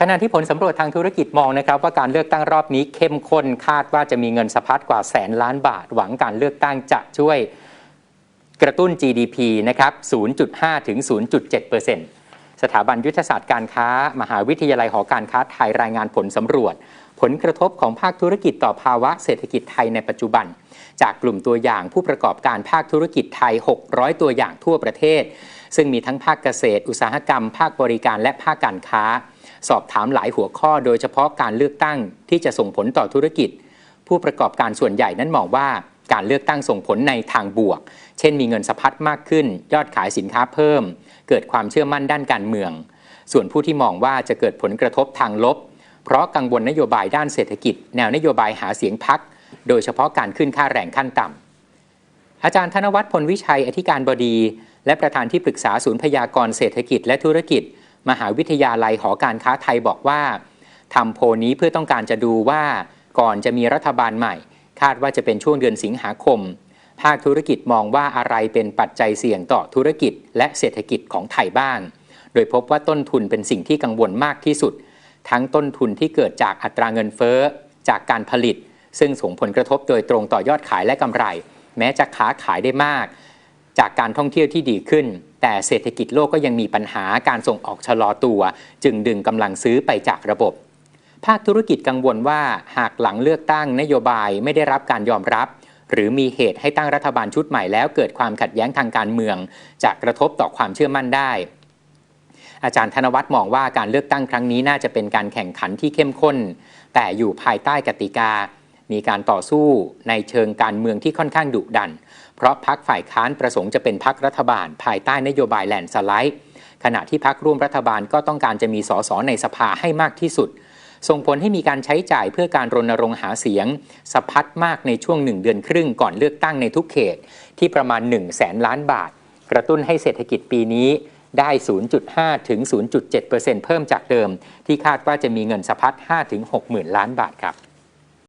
ขณะที่ผลสำรวจทางธุรกิจมองนะครับว่าการเลือกตั้งรอบนี้เข้มข้นคาดว่าจะมีเงินสะพัดกว่าแสนล้านบาท หวังการเลือกตั้งจะช่วยกระตุ้น GDP นะครับ 0.5 ถึง 0.7 สถาบันยุทธศาสตร์การค้า มหาวิทยาลัยหอการค้าไทยรายงานผลสำรวจ ผลกระทบของภาคธุรกิจต่อภาวะเศรษฐกิจไทยในปัจจุบัน จากกลุ่มตัวอย่างผู้ประกอบการภาคธุรกิจไทย 600 ตัวอย่างทั่วประเทศ ซึ่งมีทั้งภาคเกษตร อุตสาหกรรม ภาคบริการและภาคการค้า สอบถามหลายหัวข้อโดยเฉพาะการเลือกตั้งที่จะส่งผลต่อธุรกิจ ผู้ประกอบการส่วนใหญ่นั้นมองว่าการเลือกตั้งส่งผลในทางบวก เช่นมีเงินสะพัดมากขึ้น ยอดขายสินค้าเพิ่ม เกิดความเชื่อมั่นด้านการเมือง ส่วนผู้ที่มองว่าจะเกิดผลกระทบทางลบ เพราะกังวลนโยบายด้านเศรษฐกิจ แนวนโยบายหาเสียงพัก โดยเฉพาะการขึ้นค่าแรงขั้นต่ำอาจารย์ธนวัฒน์พลวิชัยอธิการบดี และประธานที่ปรึกษาศูนย์พยากรณ์เศรษฐกิจและธุรกิจ มหาวิทยาลัยหอการค้าไทยบอกว่าทำโพนี้เพื่อต้องการจะดูว่าก่อนจะมีรัฐบาลใหม่ คาดว่าจะเป็นช่วงเดือนสิงหาคม ภาคธุรกิจมองว่าอะไรเป็นปัจจัยเสี่ยงต่อธุรกิจ และเศรษฐกิจของไทยบ้าง โดยพบว่าต้นทุนเป็นสิ่งที่กังวลมากที่สุด ทั้งต้นทุนที่เกิดจากอัตราเงินเฟ้อ จากการผลิต ซึ่งส่งผลกระทบโดยตรงต่อยอดขายและกำไร แม้จะค้าขายได้มาก จากการท่องเที่ยวที่ดีขึ้น แต่เศรษฐกิจโลกก็ยังมีปัญหาการส่งออกชะลอตัว จึงดึงกำลังซื้อไปจากระบบ ภาคธุรกิจกังวลว่าหากหลังเลือกตั้งนโยบายไม่ได้รับการยอมรับ หรือมีเหตุให้ตั้งรัฐบาลชุดใหม่แล้วเกิดความขัดแย้งทางการเมือง จะกระทบต่อความเชื่อมั่นได้อาจารย์ธนวัฒน์มองว่าการเลือกตั้งครั้งนี้น่าจะเป็นการแข่งขันที่เข้มข้น แต่อยู่ภายใต้กติกา มีการต่อสู้ในเชิงการเมืองที่ค่อนข้างดุดัน เพราะพักฝ่ายค้านประสงค์จะเป็นพักรัฐบาล ภายใต้นโยบายแลนด์สไลด์ ขณะที่พักร่วมรัฐบาลก็ต้องการจะมีสสในสภาให้มากที่สุด ส่งผลให้มีการใช้จ่ายเพื่อการรณรงค์หาเสียง สะพัดมากในช่วงหนึ่งเดือนครึ่งก่อนเลือกตั้งในทุกเขต ที่ประมาณ 1 0 0 0 0แสนล้านบาท กระตุ้นให้เศรษฐกิจปีนี้ได้ 0.5 ถึง 0.7%เพิ่มจากเดิม ที่คาดว่าจะมีเงินสะพัด5ถึง6หมื่นล้านบาทครับ